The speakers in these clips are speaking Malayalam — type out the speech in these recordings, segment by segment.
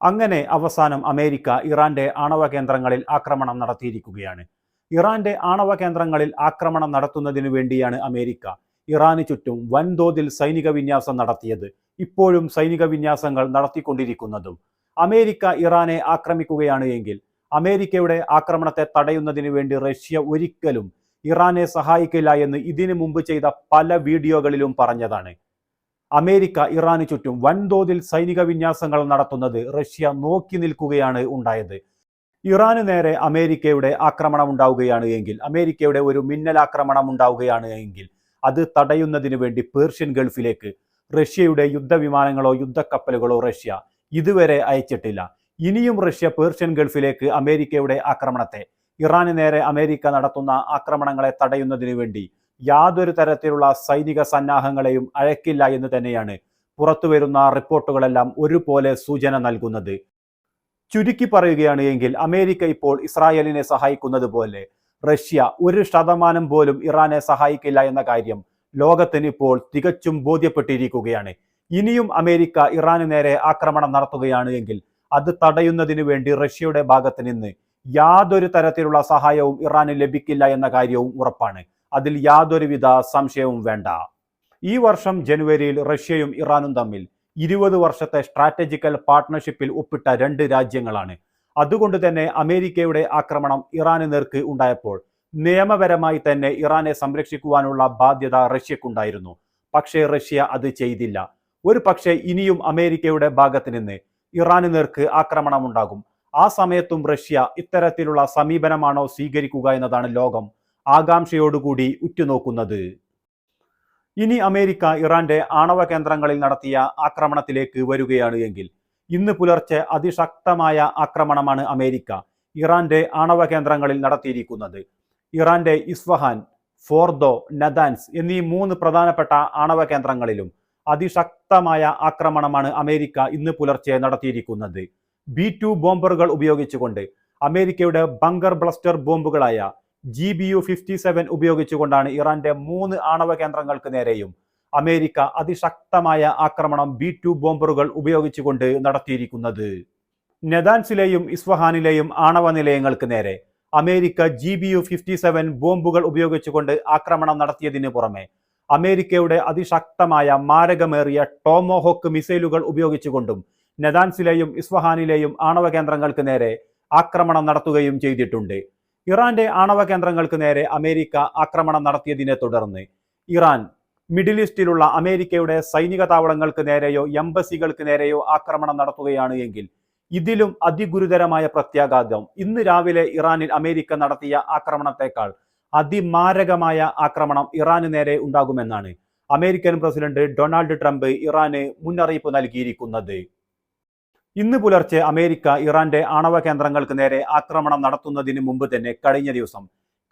അങ്ങനെ അവസാനം അമേരിക്ക ഇറാന്റെ ആണവ കേന്ദ്രങ്ങളിൽ ആക്രമണം നടത്തിയിരിക്കുകയാണ്. ഇറാന്റെ ആണവ കേന്ദ്രങ്ങളിൽ ആക്രമണം നടത്തുന്നതിനു വേണ്ടിയാണ് അമേരിക്ക ഇറാന് ചുറ്റും വൻതോതിൽ സൈനിക വിന്യാസം നടത്തിയത് ഇപ്പോഴും സൈനിക വിന്യാസങ്ങൾ നടത്തിക്കൊണ്ടിരിക്കുന്നതും. അമേരിക്ക ഇറാനെ ആക്രമിക്കുകയാണ് എങ്കിൽ അമേരിക്കയുടെ ആക്രമണത്തെ തടയുന്നതിന് വേണ്ടി റഷ്യ ഒരിക്കലും ഇറാനെ സഹായിക്കില്ല എന്ന് ഇതിനു മുമ്പ് ചെയ്ത പല വീഡിയോകളിലും പറഞ്ഞതാണ്. അമേരിക്ക ഇറാന് ചുറ്റും വൻതോതിൽ സൈനിക വിന്യാസങ്ങൾ നടത്തുന്നത് റഷ്യ നോക്കി നിൽക്കുകയാണ് ഉണ്ടായത്. ഇറാന് നേരെ അമേരിക്കയുടെ ആക്രമണം ഉണ്ടാവുകയാണ് എങ്കിൽ അമേരിക്കയുടെ ഒരു മിന്നലാക്രമണം ഉണ്ടാവുകയാണ് എങ്കിൽ അത് തടയുന്നതിന് വേണ്ടി പേർഷ്യൻ ഗൾഫിലേക്ക് റഷ്യയുടെ യുദ്ധവിമാനങ്ങളോ യുദ്ധക്കപ്പലുകളോ റഷ്യ ഇതുവരെ അയച്ചിട്ടില്ല. ഇനിയും റഷ്യ പേർഷ്യൻ ഗൾഫിലേക്ക് അമേരിക്കയുടെ ആക്രമണത്തെ ഇറാന് നേരെ അമേരിക്ക നടത്തുന്ന ആക്രമണങ്ങളെ തടയുന്നതിന് വേണ്ടി യാതൊരു തരത്തിലുള്ള സൈനിക സന്നാഹങ്ങളെയും അഴക്കില്ല എന്ന് തന്നെയാണ് പുറത്തുവരുന്ന റിപ്പോർട്ടുകളെല്ലാം ഒരുപോലെ സൂചന നൽകുന്നത്. ചുരുക്കി പറയുകയാണ് എങ്കിൽ അമേരിക്ക ഇപ്പോൾ ഇസ്രായേലിനെ സഹായിക്കുന്നത് പോലെ റഷ്യ ഒരു ശതമാനം പോലും ഇറാനെ സഹായിക്കില്ല എന്ന കാര്യം ലോകത്തിന് ഇപ്പോൾ തികച്ചും ബോധ്യപ്പെട്ടിരിക്കുകയാണ്. ഇനിയും അമേരിക്ക ഇറാന് നേരെ ആക്രമണം നടത്തുകയാണ് എങ്കിൽ അത് തടയുന്നതിന് വേണ്ടി റഷ്യയുടെ ഭാഗത്ത് നിന്ന് യാതൊരു തരത്തിലുള്ള സഹായവും ഇറാന് ലഭിക്കില്ല എന്ന കാര്യവും ഉറപ്പാണ്. അതിൽ യാതൊരുവിധ സംശയവും വേണ്ട. ഈ വർഷം ജനുവരിയിൽ റഷ്യയും ഇറാനും തമ്മിൽ ഇരുപത് വർഷത്തെ സ്ട്രാറ്റജിക്കൽ പാർട്ട്ണർഷിപ്പിൽ ഒപ്പിട്ട രണ്ട് രാജ്യങ്ങളാണ്. അതുകൊണ്ട് തന്നെ അമേരിക്കയുടെ ആക്രമണം ഇറാന് നേർക്ക് ഉണ്ടായപ്പോൾ നിയമപരമായി തന്നെ ഇറാനെ സംരക്ഷിക്കുവാനുള്ള ബാധ്യത റഷ്യക്കുണ്ടായിരുന്നു. പക്ഷേ റഷ്യ അത് ചെയ്തില്ല. ഒരു പക്ഷേ ഇനിയും അമേരിക്കയുടെ ഭാഗത്ത് നിന്ന് ഇറാന് നേർക്ക് ആക്രമണം ഉണ്ടാകും ആ സമയത്തും റഷ്യ ഇത്തരത്തിലുള്ള സമീപനമാണോ സ്വീകരിക്കുക എന്നതാണ് ലോകം ആകാംക്ഷയോടുകൂടി ഉറ്റുനോക്കുന്നത്. ഇനി അമേരിക്ക ഇറാന്റെ ആണവ കേന്ദ്രങ്ങളിൽ നടത്തിയ ആക്രമണത്തിലേക്ക് വരികയാണ് എങ്കിൽ ഇന്ന് പുലർച്ചെ അതിശക്തമായ ആക്രമണമാണ് അമേരിക്ക ഇറാന്റെ ആണവ കേന്ദ്രങ്ങളിൽ നടത്തിയിരിക്കുന്നത്. ഇറാന്റെ ഇസ്ഫഹാൻ ഫോർദോ നദാൻസ് എന്നീ മൂന്ന് പ്രധാനപ്പെട്ട ആണവ കേന്ദ്രങ്ങളിലും അതിശക്തമായ ആക്രമണമാണ് അമേരിക്ക ഇന്ന് പുലർച്ചെ നടത്തിയിരിക്കുന്നത്. ബി ടു ബോംബറുകൾ ഉപയോഗിച്ചുകൊണ്ട് അമേരിക്കയുടെ bunker ബ്ലസ്റ്റർ ബോംബുകളായ G B U fifty seven ഉപയോഗിച്ചുകൊണ്ടാണ് ഇറാന്റെ മൂന്ന് ആണവ കേന്ദ്രങ്ങൾക്ക് നേരെയും അമേരിക്ക അതിശക്തമായ ആക്രമണം ബി ടു ബോംബറുകൾ ഉപയോഗിച്ചുകൊണ്ട് നടത്തിയിരിക്കുന്നത്. നെദാൻസിലെയും ഇസ്ഫഹാനിലെയും ആണവ നിലയങ്ങൾക്ക് നേരെ America G B U fifty seven ബോംബുകൾ ഉപയോഗിച്ചുകൊണ്ട് ആക്രമണം നടത്തിയതിന് പുറമെ അമേരിക്കയുടെ അതിശക്തമായ മാരകമേറിയ ടോമോഹോക്ക് മിസൈലുകൾ ഉപയോഗിച്ചുകൊണ്ടും നെദാൻസിലെയും ഇസ്ഫഹാനിലെയും ആണവ കേന്ദ്രങ്ങൾക്ക് നേരെ ആക്രമണം നടത്തുകയും ചെയ്തിട്ടുണ്ട്. ഇറാന്റെ ആണവ കേന്ദ്രങ്ങൾക്ക് നേരെ അമേരിക്ക ആക്രമണം നടത്തിയതിനെ തുടർന്ന് ഇറാൻ മിഡിൽ ഈസ്റ്റിലുള്ള അമേരിക്കയുടെ സൈനിക താവളങ്ങൾക്ക് നേരെയോ എംബസികൾക്ക് നേരെയോ ആക്രമണം നടത്തുകയാണ് എങ്കിൽ ഇതിലും അതിഗുരുതരമായ പ്രത്യാഘാതം. ഇന്ന് രാവിലെ ഇറാനിൽ അമേരിക്ക നടത്തിയ ആക്രമണത്തെക്കാൾ അതിമാരകമായ ആക്രമണം ഇറാന് നേരെ ഉണ്ടാകുമെന്നാണ് അമേരിക്കൻ പ്രസിഡന്റ് ഡൊണാൾഡ് ട്രംപ് ഇറാന് മുന്നറിയിപ്പ് നൽകിയിരിക്കുന്നത്. ഇന്ന് പുലർച്ചെ അമേരിക്ക ഇറാന്റെ ആണവ കേന്ദ്രങ്ങൾക്ക് നേരെ ആക്രമണം നടത്തുന്നതിന് മുമ്പ് തന്നെ കഴിഞ്ഞ ദിവസം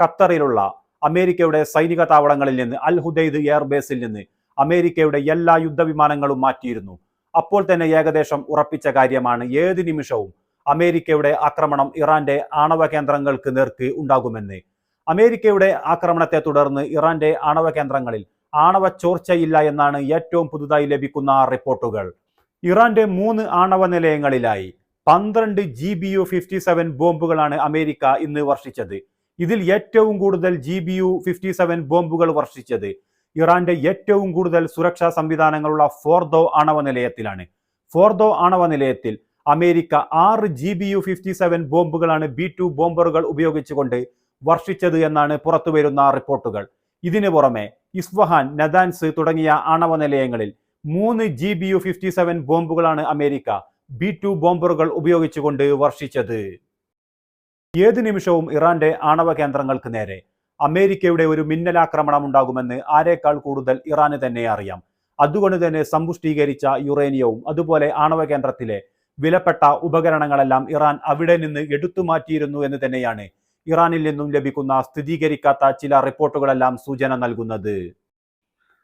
ഖത്തറിലുള്ള അമേരിക്കയുടെ സൈനിക താവളങ്ങളിൽ നിന്ന് അൽ ഹുദൈദ് എയർബേസിൽ നിന്ന് അമേരിക്കയുടെ എല്ലാ യുദ്ധവിമാനങ്ങളും മാറ്റിയിരുന്നു. അപ്പോൾ തന്നെ ഏകദേശം ഉറപ്പിച്ച കാര്യമാണ് ഏത് നിമിഷവും അമേരിക്കയുടെ ആക്രമണം ഇറാന്റെ ആണവ കേന്ദ്രങ്ങൾക്ക് നേർക്ക് ഉണ്ടാകുമെന്ന്. അമേരിക്കയുടെ ആക്രമണത്തെ തുടർന്ന് ഇറാന്റെ ആണവ കേന്ദ്രങ്ങളിൽ ആണവ ചോർച്ചയില്ല എന്നാണ് ഏറ്റവും പുതുതായി ലഭിക്കുന്ന റിപ്പോർട്ടുകൾ. ഇറാന്റെ മൂന്ന് ആണവ നിലയങ്ങളിലായി പന്ത്രണ്ട് G B U fifty seven ബോംബുകളാണ് America ഇന്ന് വർഷിച്ചത്. ഇതിൽ ഏറ്റവും കൂടുതൽ G B U fifty seven ബോംബുകൾ വർഷിച്ചത് ഇറാന്റെ ഏറ്റവും കൂടുതൽ സുരക്ഷാ സംവിധാനങ്ങളുള്ള ഫോർദോ ആണവ നിലയത്തിലാണ്. ഫോർദോ ആണവ നിലയത്തിൽ അമേരിക്ക ആറ് G B U fifty seven ബോംബുകളാണ് B two ബോംബറുകൾ ഉപയോഗിച്ചുകൊണ്ട് വർഷിച്ചത് എന്നാണ് പുറത്തുവരുന്ന റിപ്പോർട്ടുകൾ. ഇതിനു പുറമെ ഇസ്വഹാൻ നദാൻസ് തുടങ്ങിയ ആണവ നിലയങ്ങളിൽ മൂന്ന് G B U fifty seven ബോംബുകളാണ് America. B two ബോംബറുകൾ ഉപയോഗിച്ചുകൊണ്ട് വർഷിച്ചത്. ഏത് നിമിഷവും ഇറാന്റെ ആണവ കേന്ദ്രങ്ങൾക്ക് നേരെ. അമേരിക്കയുടെ ഒരു മിന്നലാക്രമണം ഉണ്ടാകുമെന്ന് ആരേക്കാൾ കൂടുതൽ ഇറാന് തന്നെ അറിയാം. അതുകൊണ്ട് തന്നെ സമ്പുഷ്ടീകരിച്ച യുറേനിയവും അതുപോലെ ആണവ കേന്ദ്രത്തിലെ വിലപ്പെട്ട ഉപകരണങ്ങളെല്ലാം ഇറാൻ അവിടെ നിന്ന് എടുത്തു മാറ്റിയിരുന്നു എന്ന് തന്നെയാണ് ഇറാനിൽ നിന്നും ലഭിക്കുന്ന സ്ഥിരീകരിക്കാത്ത ചില റിപ്പോർട്ടുകളെല്ലാം സൂചന നൽകുന്നത്.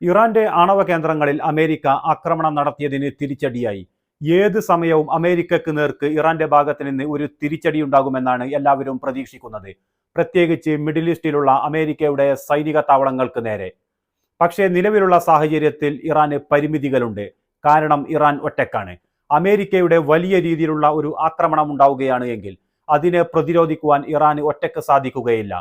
ഇറാന്റെ ആണവ കേന്ദ്രങ്ങളിൽ അമേരിക്ക ആക്രമണം നടത്തിയതിന് തിരിച്ചടിയായി. ഏത് സമയവും അമേരിക്കക്ക് നേർക്ക് ഇറാന്റെ ഭാഗത്ത് നിന്ന് ഒരു തിരിച്ചടി ഉണ്ടാകുമെന്നാണ് എല്ലാവരും പ്രതീക്ഷിക്കുന്നത്. പ്രത്യേകിച്ച് മിഡിൽ ഈസ്റ്റിലുള്ള അമേരിക്കയുടെ സൈനിക താവളങ്ങൾക്ക് നേരെ. പക്ഷേ നിലവിലുള്ള സാഹചര്യത്തിൽ ഇറാന് പരിമിതികളുണ്ട്. കാരണം ഇറാൻ ഒറ്റക്കാണ്. അമേരിക്കയുടെ വലിയ രീതിയിലുള്ള ഒരു ആക്രമണം ഉണ്ടാവുകയാണ് എങ്കിൽ അതിനെ പ്രതിരോധിക്കുവാൻ ഇറാന് ഒറ്റയ്ക്ക് സാധിക്കുകയില്ല.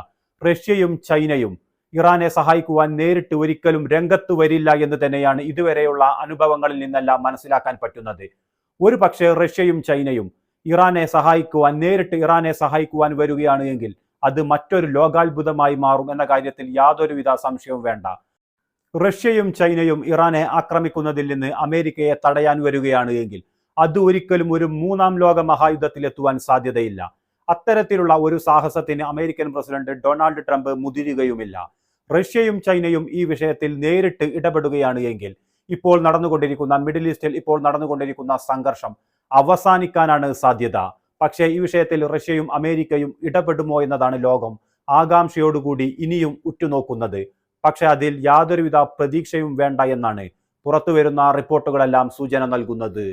റഷ്യയും ചൈനയും ഇറാനെ സഹായിക്കുവാൻ നേരിട്ട് ഒരിക്കലും രംഗത്ത് വരില്ല എന്ന് തന്നെയാണ് ഇതുവരെയുള്ള അനുഭവങ്ങളിൽ നിന്നെല്ലാം മനസ്സിലാക്കാൻ പറ്റുന്നത്. ഒരു പക്ഷേ റഷ്യയും ചൈനയും ഇറാനെ സഹായിക്കുവാൻ നേരിട്ട് ഇറാനെ സഹായിക്കുവാൻ വരികയാണ് എങ്കിൽ അത് മറ്റൊരു ലോകാത്ഭുതമായി മാറും എന്ന കാര്യത്തിൽ യാതൊരുവിധ സംശയവും വേണ്ട. റഷ്യയും ചൈനയും ഇറാനെ ആക്രമിക്കുന്നതിൽ നിന്ന് അമേരിക്കയെ തടയാൻ വരികയാണ് എങ്കിൽ അത് ഒരിക്കലും ഒരു മൂന്നാം ലോക മഹായുദ്ധത്തിലെത്തുവാൻ സാധ്യതയില്ല. അത്തരത്തിലുള്ള ഒരു സാഹസത്തിന് അമേരിക്കൻ പ്രസിഡന്റ് ഡൊണാൾഡ് ട്രംപ് മുതിരുകയുമില്ല. റഷ്യയും ചൈനയും ഈ വിഷയത്തിൽ നേരിട്ട് ഇടപെടുകയാണ് എങ്കിൽ ഇപ്പോൾ നടന്നുകൊണ്ടിരിക്കുന്ന മിഡിൽ ഈസ്റ്റിൽ ഇപ്പോൾ നടന്നുകൊണ്ടിരിക്കുന്ന സംഘർഷം അവസാനിക്കാനാണ് സാധ്യത. പക്ഷേ ഈ വിഷയത്തിൽ റഷ്യയും അമേരിക്കയും ഇടപെടുമോ എന്നതാണ് ലോകം ആകാംക്ഷയോടുകൂടി ഇനിയും ഉറ്റുനോക്കുന്നത്. പക്ഷേ അതിൽ യാതൊരുവിധ പ്രതീക്ഷയും വേണ്ട എന്നാണ് പുറത്തുവരുന്ന റിപ്പോർട്ടുകളെല്ലാം സൂചന നൽകുന്നത്.